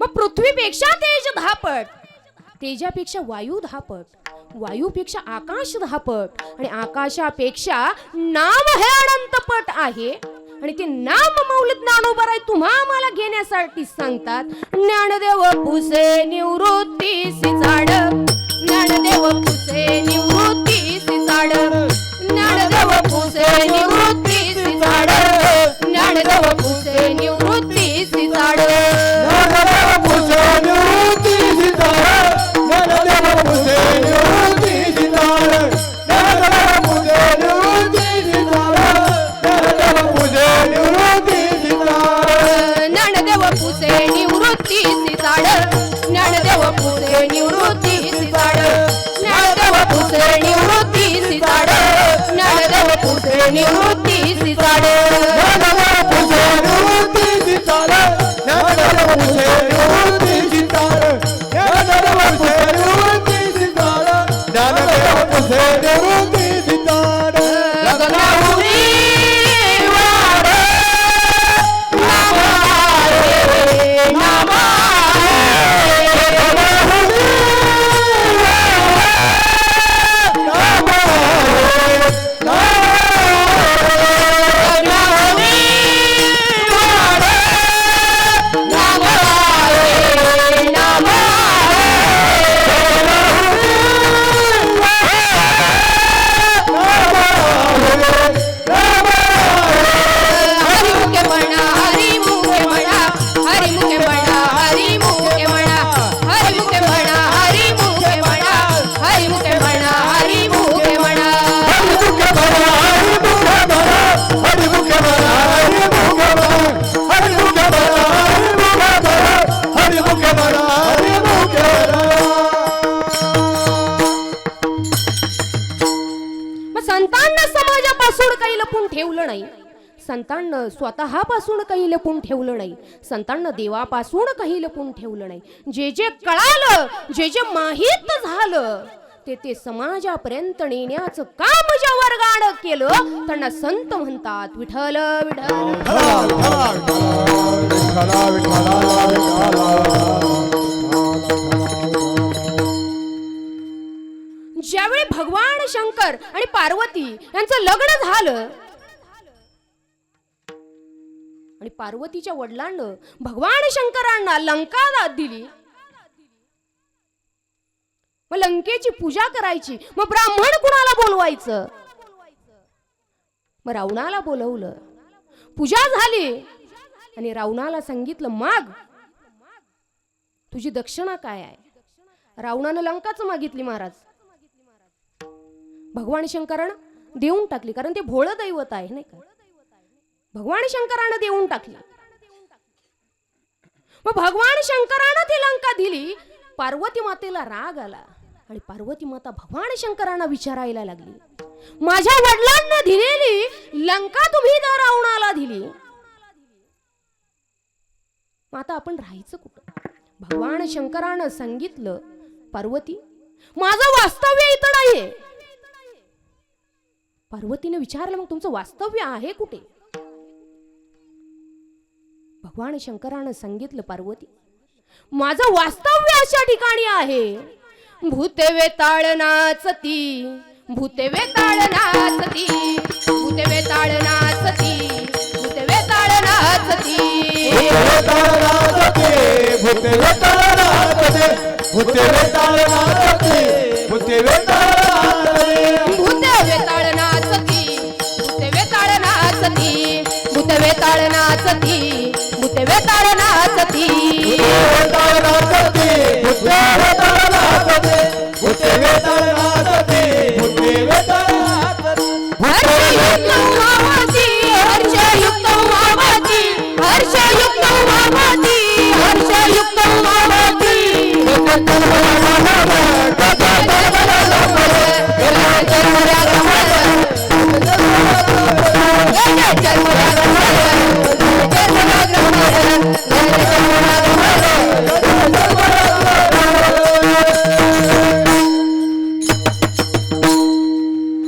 मग पृथ्वीपेक्षा तेज धापट. तेजापेक्षा वायू धापट वायूपेक्षा आकाश धापट आणि आकाशापेक्षा नाम हे अनंतपट आहे. आणि ते नाम मौल ज्ञानोबर आहे तुम्हा आम्हाला घेण्यासाठी सांगतात. ज्ञानदेव पुसे निवृत्ती सिजाड ज्ञानदेव पुसे निवृत्ती सिजाड ज्ञानदेव पुसे निवृत्ती सिजाड ज्ञानदेव पुसे निवृत्ती सिजाड झाड ज्ञानदेव पुसले निवृत्ती झाड ज्ञानदेव पुसले निवृत्ती झाड ज्ञानदेव पुसले निवृत्ती ज्ञानदेव निवृत्ती ज्ञानदेव निवृत्ती ज्ञानदेव निवृत्ती ज्ञानदेव निवृत्ती संतांना समाजापासून काही लपून ठेवलं नाही. संतांना स्वतःपासून काही लपून ठेवलं नाही. संतांना देवापासून काही लपून ठेवलं नाही. जे जे कळालं जे जे माहीत झालं ते ते समाजापर्यंत नेण्याचं काम ज्या वर्गानं केलं त्यांना संत म्हणतात विठल विठल ज्यावेळी भगवान शंकर आणि पार्वती यांचं लग्न झालं आणि पार्वतीच्या वडिलांना भगवान शंकरांना लंका दाद दिली. मग लंकेची पूजा करायची मग ब्राह्मण कुणाला बोलवायचं? मग रावणाला बोलवलं. पूजा झाली आणि रावणाला सांगितलं माग तुझी दक्षिणा काय आहे? रावणानं लंकाच मागितली महाराज. भगवान शंकरानं देऊन टाकली कारण ते भोळ दैवत आहे नाही का? भगवान शंकरानं देऊन टाकली. मग भगवान शंकरानं ती लंका दिली पार्वती मातेला राग आला आणि पार्वती माता भगवान शंकरांना विचारायला लागली माझ्या वडिलांना दिलेली लंका तुम्ही दर रावणाला दिली. मग आता आपण राहायचं कुठं? भगवान शंकरानं सांगितलं पार्वती माझं वास्तव्य इथं नाहीये. पार्वतीने विचारलं मग तुमचं वास्तव्य आहे कुठे? भगवान शंकरानं सांगितलं पार्वती माझं वास्तव्य अशा ठिकाणी आहे. भूते ताळ नाचती भूते ताळ नाचती भूते ताळ नाचती मुतवे ताळ नाचती मुतवे ताळ नाचती.